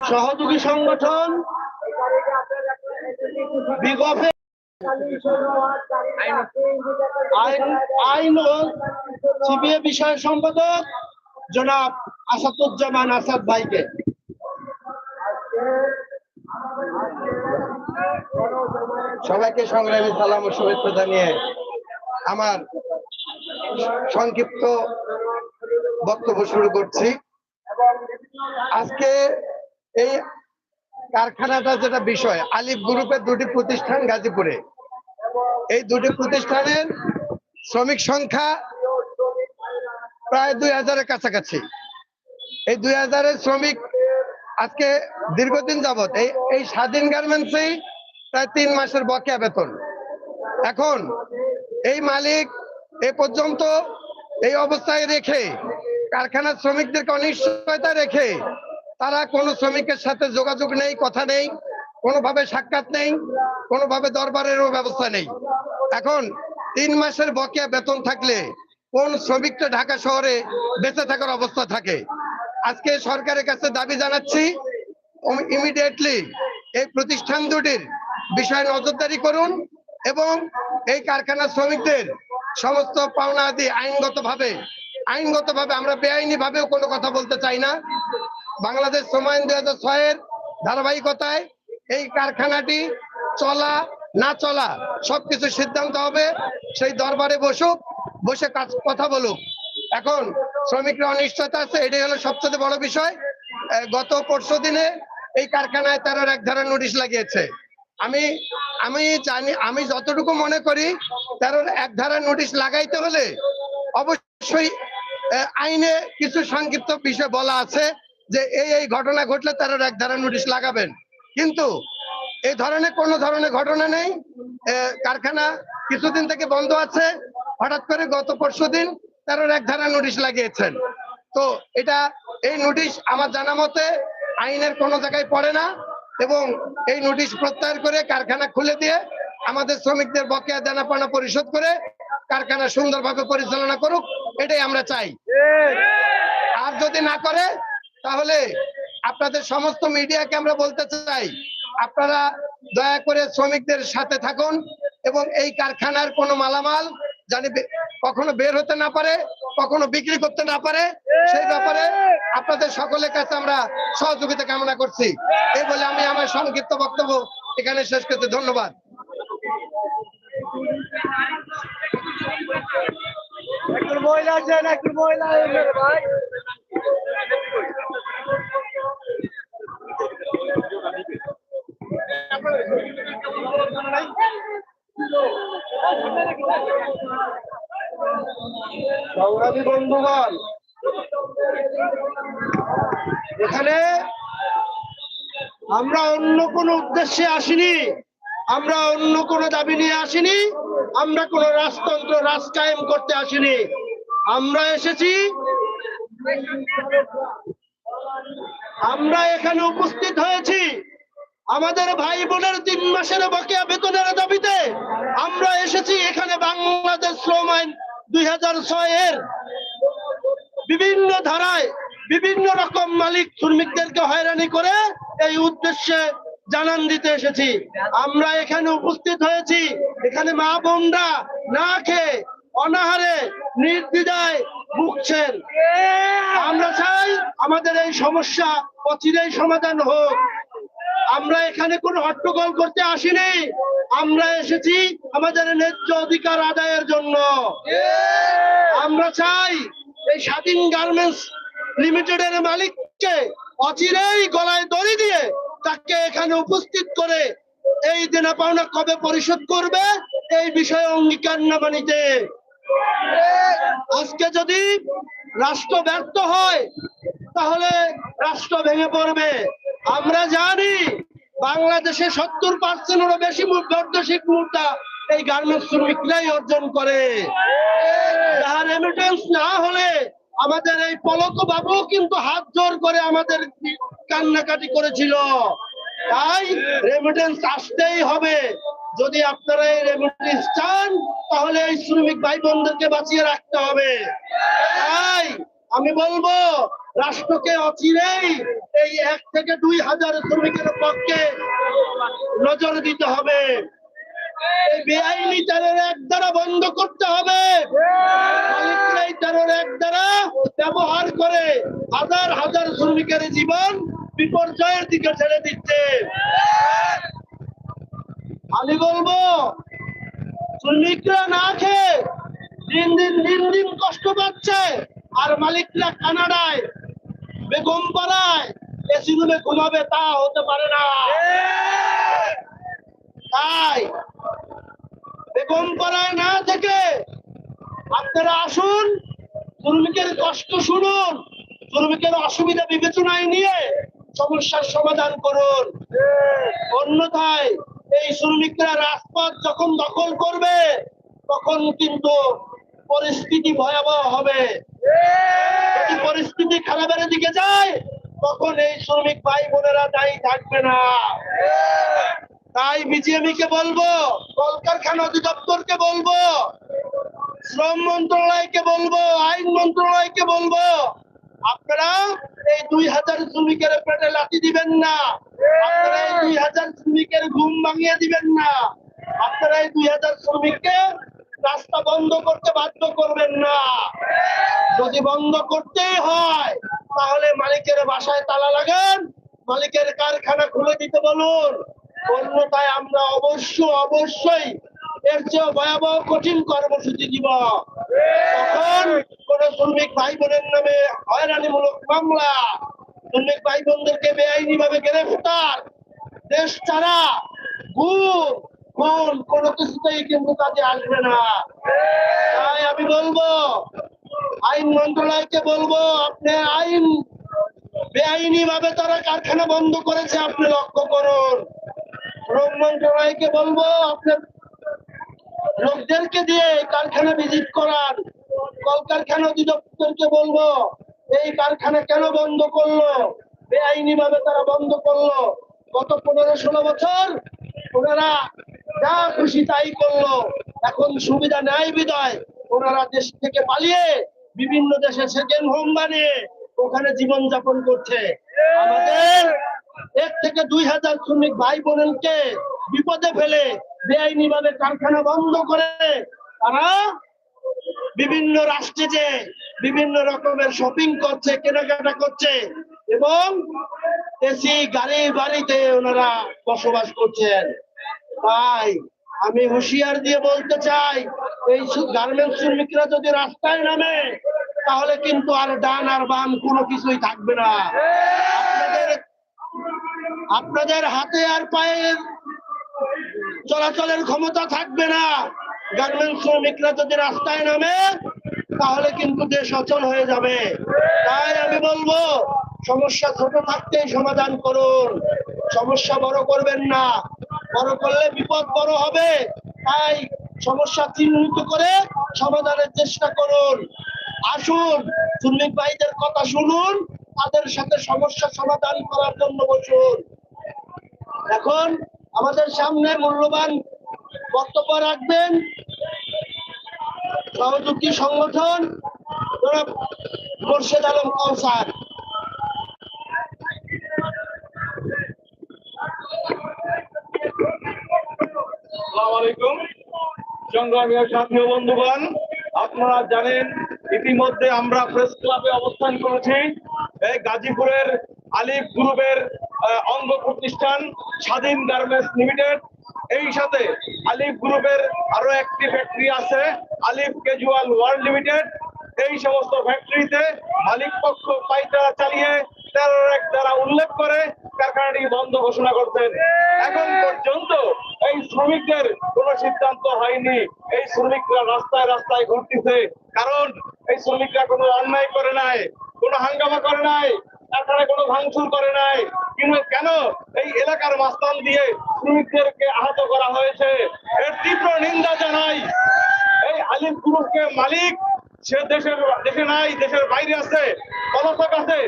সহযোগী সংগঠন আইন সিবিএ বিষয় সম্পাদক জনাব আসাদুজ্জামান আসাদ ভাইকে। সবাইকে সংগ্রামী সালাম ও শুভেচ্ছা জানিয়ে আমার সংক্ষিপ্ত বক্তব্য শুরু করছি। আজকে এই কারখানাটা যেটা বিষয়, আলিফ গ্রুপের দুটি প্রতিষ্ঠান গাজীপুরে। এই দুটি প্রতিষ্ঠানের শ্রমিক সংখ্যা প্রায় দুই হাজারের কাছাকাছি। এই দুই হাজারের শ্রমিক আজকে দীর্ঘদিন যাবত এই এই স্বাধীন গার্মেন্টসেই প্রায় তিন মাসের বকেয়া বেতন। এখন এই মালিক এ পর্যন্ত এই অবস্থায় রেখে, কারখানার শ্রমিকদেরকে অনিশ্চয়তা রেখে তারা কোনো শ্রমিকের সাথে যোগাযোগ নেই, কথা নেই, কোনোভাবে সাক্ষাৎ নেই, কোনোভাবে দরবারেরও ব্যবস্থা নেই। এখন তিন মাসের বকেয়া বেতন থাকলে কোন শ্রমিকটা ঢাকা শহরে বেঁচে থাকার অবস্থা থাকে? আজকে সরকারের কাছে দাবি জানাচ্ছি ইমিডিয়েটলি এই প্রতিষ্ঠান দুটির বিষয়ে নজরদারি করুন এবং এই কারখানার শ্রমিকদের সমস্ত পাওনা আদি আইনগতভাবে আইনগতভাবে আমরা বেআইনি ভাবেও কোনো কথা বলতে চাই না। বাংলাদেশ সময় দুই হাজার ছয়ের ধারাবাহিকতায় এই কারখানাটি চলা, না চলা সবকিছু সিদ্ধান্ত হবে। সেই দরবারে বসুক, বসে কাজ, কথা বলুক। এখন শ্রমিকরা অনিশ্চয়তা আছে, এটাই হলো সবচেয়ে বড় বিষয়। গত পরশু দিনে এই কারখানায় তেরোর এক ধারা নোটিশ লাগিয়েছে। আমি আমি জানি, আমি যতটুকু মনে করি, তেরোর এক ধারা নোটিশ লাগাইতে হলে অবশ্যই আইনে কিছু সংক্ষিপ্ত বিষয় বলা আছে। যে এই এই ঘটনা ঘটলে তেরোর এক ধারা নোটিশ লাগাবেন। কিন্তু এই ধরনের কোন ধরনের ঘটনা নেই। কারখানা কিছুদিন থেকে বন্ধ আছে। হঠাৎ করে গত পরশু দিন তেরোর এক ধারা নোটিশ লাগিয়েছেন। তো এটা এই নোটিশ আমার জানা মতে আইনের কোনো জায়গায় পড়ে না এবং এই নোটিশ প্রত্যাহার করে কারখানা খুলে দিয়ে আমাদের শ্রমিকদের বকেয়া দেনা পাওনা পরিশোধ করে কারখানা সুন্দরভাবে পরিচালনা করুক এটাই আমরা চাই। আর যদি না করে তাহলে আপনাদের সমস্ত মিডিয়াকে আমরা বলতে চাই, আপনারা দয়া করে শ্রমিকদের সাথে থাকুন এবং এই কারখানার কোনো মালামাল জানি কখনো বের হতে না পারে, কখনো বিক্রি করতে না পারে, সেই ব্যাপারে আপনাদের সকলের কাছে আমরা সহযোগিতা কামনা করছি। এই বলে আমি আমার সংক্ষিপ্ত বক্তব্য এখানে শেষ করতে ধন্যবাদ। একজন মহিলা একজন মহিলা ভাই। সংগ্রামী বন্ধুগণ, এখানে আমরা অন্য কোনো উদ্দেশ্যে আসিনি, আমরা অন্য কোনো দাবি নিয়ে আসিনি, আমরা কোনো রাজতন্ত্র রাজ কায়েম করতে আসিনি। আমরা এসেছি, আমরা এখানে উপস্থিত হয়েছি। আমাদের ভাই বোনের তিন মাসের বকেয়া বেতনের দাবিতে আমরা এসেছি এখানে বাংলাদেশ শ্রম আইন দুই ছয়ের বিভিন্ন ধারায় বিভিন্ন রকম মালিক শ্রমিকদেরকে হয়রানি করে এই উদ্দেশ্যে জানান দিতে এসেছি। আমরা এখানে উপস্থিত হয়েছি। এখানে মা বোনরা না খেয়ে অনাহারে নির্দ্বিধায় ভুগছেন। আমরা চাই আমাদের এই সমস্যা অচিরেই সমাধান হোক। আমরা এখানে কোনো হট্টগোল করতে আসিনি। আমরা এসেছি আমাদের ন্যায্য অধিকার আদায়ের জন্য। আমরা চাই এই স্বাধীন গার্মেন্টস লিমিটেডের মালিককে অচিরেই গলায় দড়ি দিয়ে তাকে এখানে উপস্থিত করে এই দেনা পাওনা কবে পরিশোধ করবে এই বিষয়ে অঙ্গীকারনামা নিতে আজকে যদি রাষ্ট্র ব্যর্থ হয় তাহলে রাষ্ট্র ভেঙে পড়বে। আমরা জানি বাংলাদেশে সত্তর পার্সেন্টেরও বেশি বৈদেশিক মুদ্রা এই গার্মেন্টস শ্রমিকরাই অর্জন করে। যার রেমিটেন্স না হলে আমাদের এই পলক বাবু কিন্তু হাত জোর করে আমাদের কান্নাকাটি করেছিল। তাই রেমিটেন্স আসতেই হবে। যদি আপনারা এই রেমিটেন্স চান, তাহলে এই শ্রমিক ভাই বোনদেরকে বাঁচিয়ে রাখতে হবে। তাই আমি বলব রাষ্ট্রকে অচিরেই এই এক থেকে দুই হাজার শ্রমিকের পক্ষে নজর দিতে হবে। এই বেআইনি চারের এক দ্বারা বন্ধ করতে হবে। মালিকরা এই এক দ্বারা ব্যবহার করে হাজার হাজার শ্রমিকের জীবন বিপর্যয়ের দিকে ছেড়ে দিচ্ছে। আমি বলব, শ্রমিকরা না খেয়ে দিন দিন দিন দিন কষ্ট পাচ্ছে, আর মালিকরা কানাডায় বেগম পাড়ায় এসি রুমে ঘুমাবে, তা হতে পারে না। তাই বেগম পাড়ায় না থেকে আপনারা আসুন, শ্রমিকের কষ্ট শুনুন, শ্রমিকের অসুবিধা বিবেচনায় নিয়ে সমস্যার সমাধান করুন। অন্যথায় এই শ্রমিকরা রাজপথ যখন দখল করবে, তখন কিন্তু পরিস্থিতি ভয়াবহ হবে। যদি পরিস্থিতি খারাপের দিকে যায়, তখন এই শ্রমিক ভাই বোনেরা দায়ী থাকবে না। তাই বিজিএমই কে বলব, কলকারখানা অধিদপ্তরকে বলব, শ্রম মন্ত্রণালয়কে বলব, আইন মন্ত্রণালয়কে বলব, আপনারা এই দুই হাজার শ্রমিকের পেটে লাঠি দিবেন না। আপনারা এই দুই হাজার শ্রমিকের ঘুম ভাঙিয়ে দিবেন না। আপনারা এই দুই হাজার শ্রমিককে রাস্তা বন্ধ করতে বাধ্য করবেন না। যদি বন্ধ করতেই হয়, তাহলে মালিকের বাসায় তালা লাগান, মালিকের কারখানা খুলে দিতে বলুন। অন্যথায় আমরা অবশ্য অবশ্যই এর চেয়ে ভয়াবহ, কঠিন কর্মসূচি দিব তখন কোন শ্রমিক ভাই বোনের নামে হয়রানিমূলক মামলা। শ্রমিক ভাই বোনদেরকে বেআইনি ভাবে গ্রেফতার। দেশ ছাড়া গুম। খুন কোনো কিছুতেই কিন্তু কাজে আসবে না। তাই আমি বলব, আইন মন্ত্রণালয়কে বলব, আপনি আইন বেআইনি ভাবে তারা কারখানা বন্ধ করেছে, আপনি লক্ষ্য করুন। শ্রম মন্ত্রণালয়কে বলব আপনার লোকদেরকে দিয়ে কারখানা ভিজিট করান কলকারখানা অধিদপ্তরকে বলব, এই কারখানা কেন বন্ধ করল? বেআইনি ভাবে তারা বন্ধ করল। গত পনেরো ষোলো বছর ওনারা যা খুশি তাই করল। এখন সুবিধা নেয় বিদায়। ওনারা দেশ থেকে পালিয়ে বিভিন্ন দেশে সেকেন্ড হোম বানিয়ে ওখানে জীবন যাপন করছে। আমাদের এক থেকে দুই হাজার শ্রমিক ভাই বোনকে বিপদে ফেলে বেআইনি ভাবে কারখানা বন্ধ করে তারা বিভিন্ন রাষ্ট্রে যে বিভিন্ন রকমের শপিং করছে, কেনাকাটা করছে এবং এসি গাড়ি বাড়িতে ওনারা বসবাস করছেন। তাই আমি হুঁশিয়ার দিয়ে বলতে চাই, এই গার্মেন্টস শ্রমিকরা যদি রাস্তায় নামে, তাহলে কিন্তু আর ডান আর বাম কোনো কিছুই থাকবে না। আপনাদের আপনাদের হাতে আর পায়ের চলাচলের ক্ষমতা থাকবে না। গার্মেন্টস শ্রমিকরা যদি রাস্তায় নামে, তাহলে কিন্তু দেশ অচল হয়ে যাবে। তাই আমি বলব, সমস্যা ছোট থাকতেই সমাধান করুন। সমস্যা বড় করবেন না। বড় করলে বিপদ বড় হবে। তাই সমস্যা চিহ্নিত করে সমাধানের চেষ্টা করুন। আসুন, শ্রমিক ভাইদের কথা শুনুন, তাদের সাথে সমস্যা সমাধান করার জন্য বসুন। এখন আমাদের সামনে মূল্যবান বক্তব্য রাখবেন। সহযোগী সংগঠন মোর্শেদ আলম কৌসার আলাইকুম। সংগ্রামী সাথী বন্ধুগণ, আপনারা জানেন, ইতিমধ্যে আমরা প্রেস ক্লাবে অবস্থান করেছি। গাজীপুরের গ্রুপের অঙ্গ প্রতিষ্ঠান স্বাধীন গার্মেন্টস লিমিটেড। এই সাথে আলিফ গ্রুপের আরও একটি ফ্যাক্টরি আছে, আলিফ ক্যাজুয়াল ওয়ার্ল্ড লিমিটেড এই সমস্ত ফ্যাক্টরিতে মালিক পক্ষ চালিয়ে তেরো এক দ্বারা উল্লেখ করে কারখানাটি বন্ধ ঘোষণা করতেন এখন পর্যন্ত এই শ্রমিকদের কোনো সিদ্ধান্ত হয়নি। এই শ্রমিকরা রাস্তায় রাস্তায় ঘুরতেছে। কারণ এই শ্রমিকরা কোনো অন্যায় করে নাই, কোনো হাঙ্গামা করে নাই কারখানায় কোনো ভাঙচুর করে নাই। কিন্তু কেন এই এলাকার মাস্তান দিয়ে শ্রমিকদেরকে আহত করা হয়েছে? এর তীব্র নিন্দা জানাই। এই আলিম গ্রুপকে মালিক, সে দেশের দেশে নাই, দেশের বাইরে আছে, পলাতক আছে।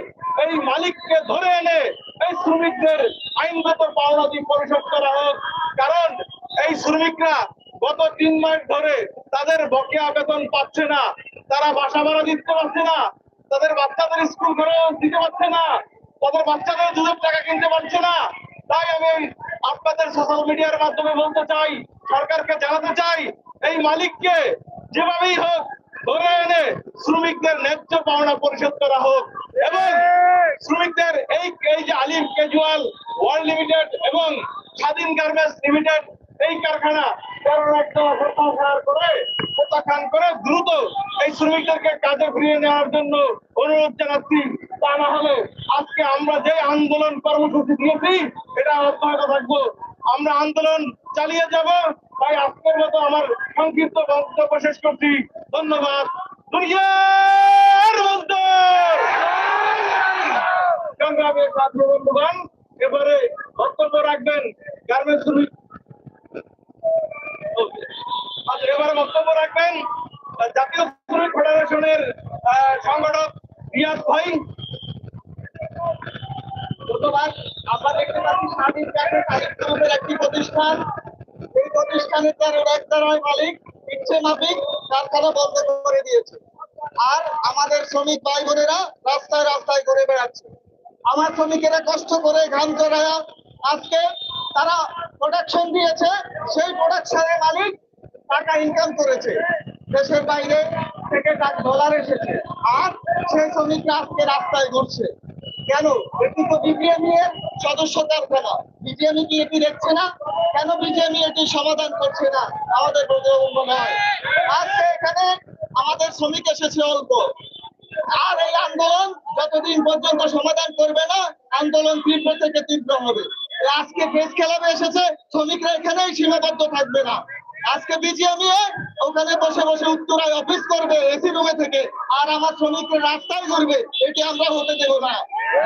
এই মালিককে ধরে এনে এই শ্রমিকদের আইনগত পাওনাদি পরিশোধ করা হোক। কারণ এই শ্রমিকরা গত তিন মাস ধরে তাদের বকেয়া বেতন পাচ্ছে না। তারা বাসা ভাড়া দিতে পারছে না। তাদের বাচ্চাদের স্কুল খরচ দিতে পারছে না। তাদের বাচ্চাদের দুধের টাকা কিনতে পারছে না। তাই আমি আপনাদের সোশ্যাল মিডিয়ার মাধ্যমে বলতে চাই, সরকারকে জানাতে চাই, এই মালিককে যেভাবেই হোক ধরে এনে শ্রমিকদের ন্যায্য পাওনা পরিশোধ করা হোক এবং শ্রমিকদের এই এই যে আলিম ক্যাজুয়াল ওয়ার্ল্ড লিমিটেড এবং স্বাধীন গার্মেন্টস লিমিটেড এই কারখানা করে প্রত্যাখ্যান করে দ্রুত এই শ্রমিকদেরকে কাজে ফিরিয়ে নেওয়ার জন্য অনুরোধ জানাচ্ছি। তা না হলে আজকে আমরা যে আন্দোলন কর্মসূচি দিয়েছি এটা অব্যাহত থাকব। আমরা আন্দোলন চালিয়ে যাব। তাই আজকের মতো আমার সংক্ষিপ্ত বক্তব্য শেষ করছি। ধন্যবাদ। দুনিয়ার মজদুর! সংগ্রামী ছাত্র বন্ধুগণ। এবারে বক্তব্য রাখবেন গার্মেন্টস শ্রমিক আচ্ছা, এবারে বক্তব্য রাখবেন জাতীয় শ্রমিক ফেডারেশনের সংগঠক রিয়াজ ভাই। ধন্যবাদ। আমরা দেখতে পাচ্ছি স্বাধীন মালিক নামের একটি প্রতিষ্ঠান। এই প্রতিষ্ঠানের যারা একদারায় মালিক ইচ্ছে মাফিক কারখানা বন্ধ করে দিয়েছে। আর আমাদের শ্রমিক ভাই বোনেরা রাস্তায় রাস্তায় ঘুরে বেড়াচ্ছে। আমার শ্রমিকেরা কষ্ট করে ঘাম জড়ায়া আজকে তারা প্রোডাকশন দিয়েছে, সেই প্রোডাকশনের মালিক টাকা ইনকাম করেছে। দেশের বাইরে থেকে ডলার এসেছে। আর সেই শ্রমিকরা আজকে রাস্তায় ঘুরছে। কেন? এটি তো বিজিএমই এর সদস্য কারখানা বিজিএমই কি এটি দেখছে না? কেন বিজিএমই এটি সমাধান করছে না? আমাদের বোঝা হয় আজকে এখানে আমাদের শ্রমিক এসেছে অল্প। আর এই আন্দোলন যতদিন পর্যন্ত সমাধান করবে না, আন্দোলন তীব্র থেকে তীব্র হবে। আজকে দেশ খেলাবে এসেছে, শ্রমিকরা এখানেই সীমাবদ্ধ থাকবে না। আজকে বিজিএমইএ ওখানে বসে বসে উত্তরায় অফিস করবে এসি রুমে থেকে, আর আমার শ্রমিকরা রাস্তায় ঘুরবে এটি আমরা হতে দেব না।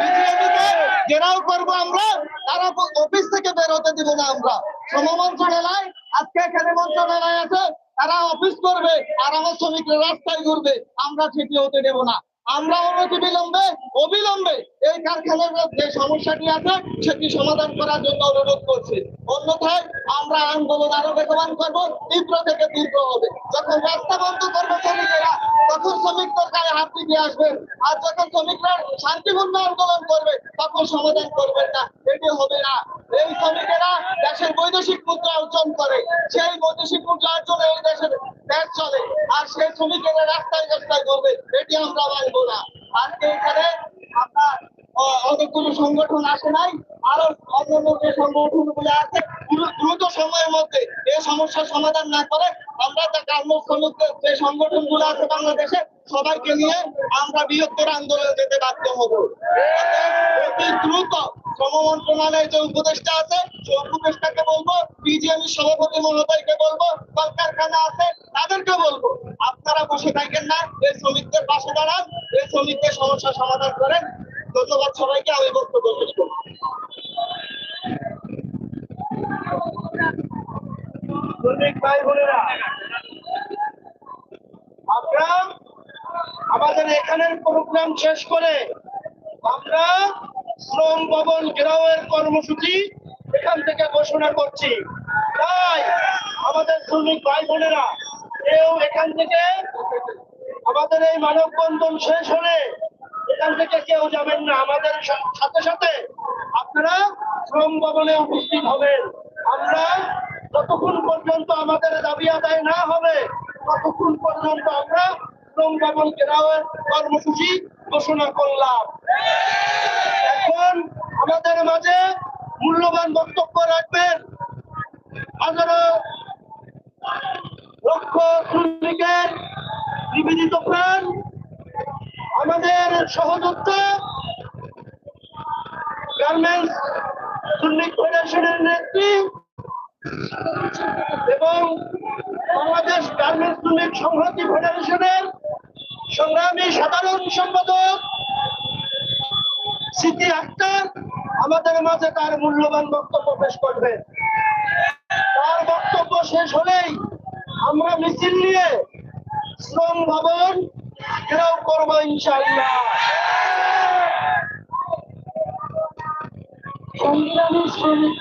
বিজিএমইকে ঘেরাও করব আমরা, তারা অফিস থেকে বের হতে দিব না আমরা। শ্রম মন্ত্রণালয় আজকে এখানে মন্ত্রণালয় আছে, তারা অফিস করবে, আর আমার শ্রমিকরা রাস্তায় ঘুরবে আমরা সেটি হতে দেব না। আমরা অনতি বিলম্বে, অবিলম্বে এই কারখানার যে সমস্যাটি আছে, সেটি সমাধান করার জন্য অনুরোধ করছি। অন্যথায় আমরা আন্দোলন আরও বেগবান করব, তীব্র থেকে তীব্র হবে। যখন রাস্তা বন্ধ করবে শ্রমিকেরা, তখন শ্রমিকদের গায়ে হাত দিয়ে আসবে। আর যখন শ্রমিকরা শান্তিপূর্ণ আন্দোলন করবে, তখন সমাধান করবেন না। এটি হবে না। এই শ্রমিকেরা দেশের বৈদেশিক মুদ্রা অর্জন করে। সেই বৈদেশিক মুদ্রা অর্জনে এই দেশের দেশ চলে। আর সেই শ্রমিকেরা রাস্তায় রাস্তায় করবে এটি আমরা মানবো না। আজকে এখানে আপনার অনেকগুলো সংগঠন আসে নাই। আরও অন্যান্য যে সংগঠনগুলো আছে দ্রুত সময়ের মধ্যে এই সমস্যার সমাধান না করে আমরা যে গার্মেন্টস যে সংগঠনগুলো আছে বাংলাদেশে, সবাইকে নিয়ে আমরা বৃহত্তর আন্দোলনে যেতে বাধ্য হব। অতি দ্রুত শ্রম মন্ত্রণালয়ের যে উপদেষ্টা আছে, সেই উপদেষ্টাকে বলব বিজিএমই সভাপতি মহোদয়কে বলব, কলকারখানা আছে, তাদেরকে বলব, আপনারা বসে থাকেন না এই শ্রমিকদের পাশে দাঁড়ান এই শ্রমিকদের সমস্যার সমাধান করেন। ধন্যবাদ সবাইকে, আমি বক্তব্য শেষ করছি। ভাই বোনেরা। আমরা আমাদের এখানের প্রোগ্রাম শেষ করে আমরা শ্রম ভবন ঘেরাওয়ের কর্মসূচি এখান থেকে ঘোষণা করছি। তাই আমাদের শ্রমিক ভাই বোনেরা, কেউ এখান থেকে আমাদের এই মানববন্ধন শেষ হলে এখান থেকে কেউ যাবেন না। আমাদের সাথে সাথে আপনারা শ্রম ভবনে উপস্থিত হবেন। আমরা যতক্ষণ পর্যন্ত আমাদের দাবি আদায় না হবে, ততক্ষণ পর্যন্ত আমরা শ্রম ভবন ঘেরাওয়ের কর্মসূচি ঘোষণা করলাম। এখন আমাদের মাঝে মূল্যবান বক্তব্য রাখবেন। হাজারো লক্ষ শ্রমিকের নিবেদিত প্রাণ, আমাদের সহযোদ্ধা গার্মেন্টস শ্রমিক ফেডারেশনের নেত্রী এবং বাংলাদেশ গার্মেন্টস শ্রমিক সংহতি ফেডারেশনের সংগ্রামী সাধারণ সম্পাদক স্মৃতি আক্তার আমাদের মাঝে তার মূল্যবান বক্তব্য পেশ করবেন তার বক্তব্য শেষ হলেই আমরা মিছিল নিয়ে শ্রম ভবন ঘেরাও করব ইনশাআল্লাহ। সংগ্রামী শ্রমিক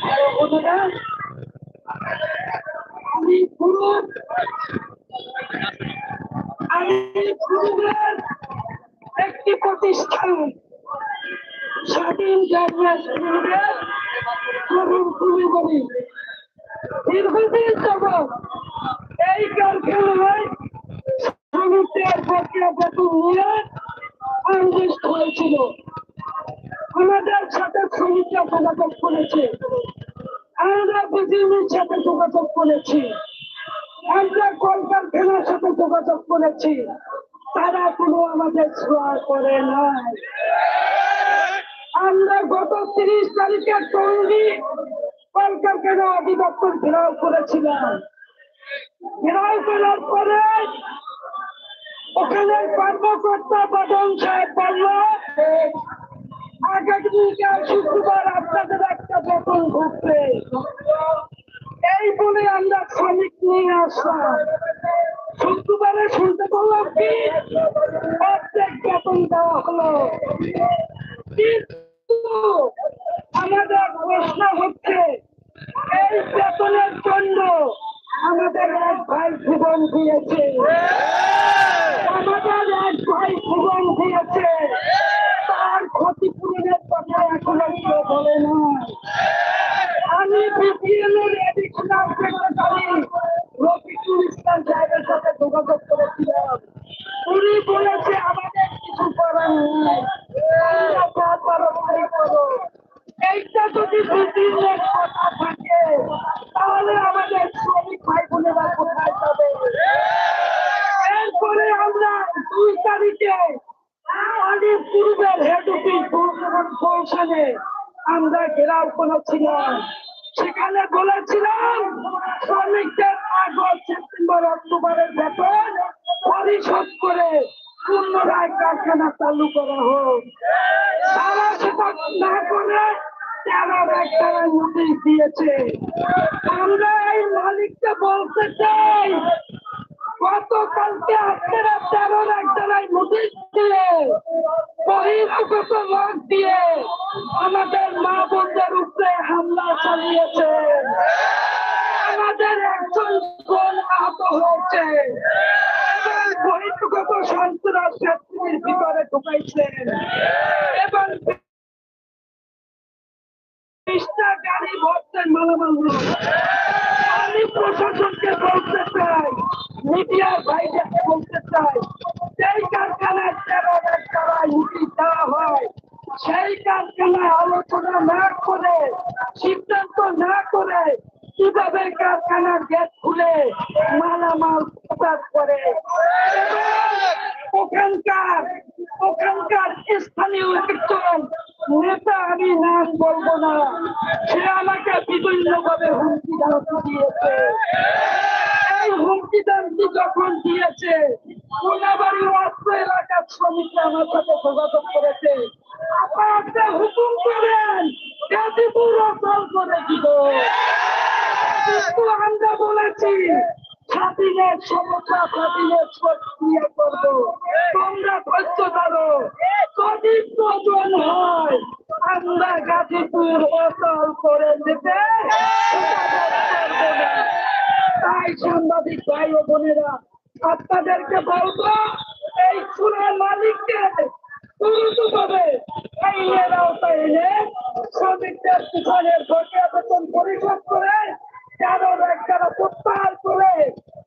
একটি প্রতিষ্ঠান, স্বাধীন দীর্ঘদিন যাবৎ এই কারখানায় শ্রমিকদের বকেয়া বেতন নিয়ে আন্দোলন হয়েছিল। আমাদের সাথে শ্রমিকরা যোগাযোগ করেছে। আমরা বিজেপির সাথে যোগাযোগ করেছি আমরা কলকারখানার সাথে যোগাযোগ করেছি তারা কোনো আমাদের ছোঁয়া করে নাই আমরা গত তিরিশ তারিখে টঙ্গি কলকারখানা অধিদপ্তর ঘেরাও করেছিলাম। ঘেরাও করার পরে ওখানে কর্মকর্তা বাদন সাহেব বলল আগামীকাল শুক্রবার আপনাদের একটা বেতন ঘটবে। এই বলে আমরা শ্রমিক নিয়ে আসলাম। শুক্রবারে শুনতে পারলাম কি? প্রত্যেক বেতন দেওয়া হলো। কিন্তু আমাদের প্রশ্ন হচ্ছে, এই বেতনের জন্য আমাদের এক ভাই জীবন দিয়েছে। আমাদের এক ভাই জীবন দিয়েছে। তার ক্ষতিপূরণের কথা এখনও কেউ বলে না। আমি বিপিএল এর এডিশনাল সেক্রেটারি রফিকুল ইসলাম সাহেবের সাথে যোগাযোগ করেছিলাম উনি বলেছে আমাদের কিছু করার নেই আমরা যা পারো তাই করো এইটা যদি বিপিএল কথা থাকে তাহলে আমাদের শ্রমিক ভাই বোনেরা কোথায় যাবে এরপরে আমরা দুই তারিখে অনেক পূর্বের হেড অফিস কৌশলে আমরা ঘেরাও করেছিলাম সেখানে বলেছিলাম শ্রমিকদের আগস্ট সেপ্টেম্বর অক্টোবরের বেতন পরিশোধ করে পুনরায় কারখানা চালু করা হোক তারা সেটা না করে তেরো একটা নোটিশ দিয়েছে। আমরা এই মালিককে বলতে চাই, গতকালকে আপনারা তেরোর একজনায় নোটিশ দিয়ে বহিরাগত লোক দিয়ে আমাদের মা বোনদের উপরে হামলা চালিয়েছে। আমাদের একজন বোন আহত হয়েছে। বহিরাগত সন্ত্রাস ভিতরে ঢুকাইছেন এবং বিশটা গাড়ি ভরছেন মালামাল আমি প্রশাসনকে বলতে চাই, মিডিয়ার ভাইদেরকে বলতে চাই সেই কারখানায় তেরো লাখ টাকা নীতি দেওয়া হয়, সেই কারখানায় আলোচনা না করে, সিদ্ধান্ত না করে কীভাবে কারখানার গেট খুলে মালামাল প্রকাশ করে। ওখানকার ওখানকার স্থানীয় একজন বলব না। সে আমাকে বিভিন্ন ভাবে হুমকি ধামকি দিয়েছে। এই হুমকি ধামকি যখন দিয়েছে? এলাকার আমার সাথে করেছে। আপনারা হুকুম করেন করে আমরা বলেছি স্বাধীনের সমস্যা স্বাধীনের প্রক্রিয়া করব। তোমরা ধৈর্য ধরো। যদি প্রয়োজন হয়, আমরা গাজীপুর অচল করে দিতে তাই সাংবাদিক ভাই ও বোনেরা, আপনাদেরকে বলব, এই চুনার মালিককে দ্রুতভাবে আওতায় এনে শ্রমিকদের পিছনের বকেয়া বেতন পরিশোধ করে কারোর একটারা প্রত্যাহার করে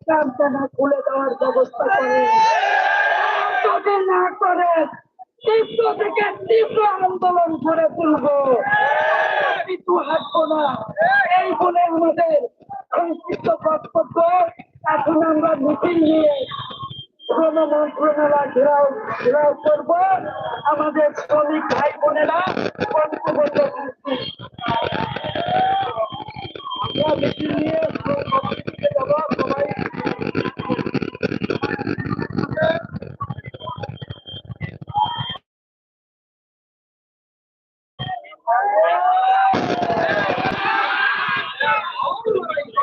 কারখানা খুলে দেওয়ার ব্যবস্থা করে। যদি না করে, তীব্র থেকে তীব্র আন্দোলন করে তুলবো। পিছু হাঁটবো না। এই বলে আমাদের সংক্ষিপ্ত বক্তব্য এখন আমরা মিটিং নিয়ে শ্রম মন্ত্রণালয় ঘেরাও ঘেরাও করব। আমাদের শ্রমিক ভাই বোনেরা বক্তব্য মেশিন নিয়ে যাওয়া সবাই Thank you.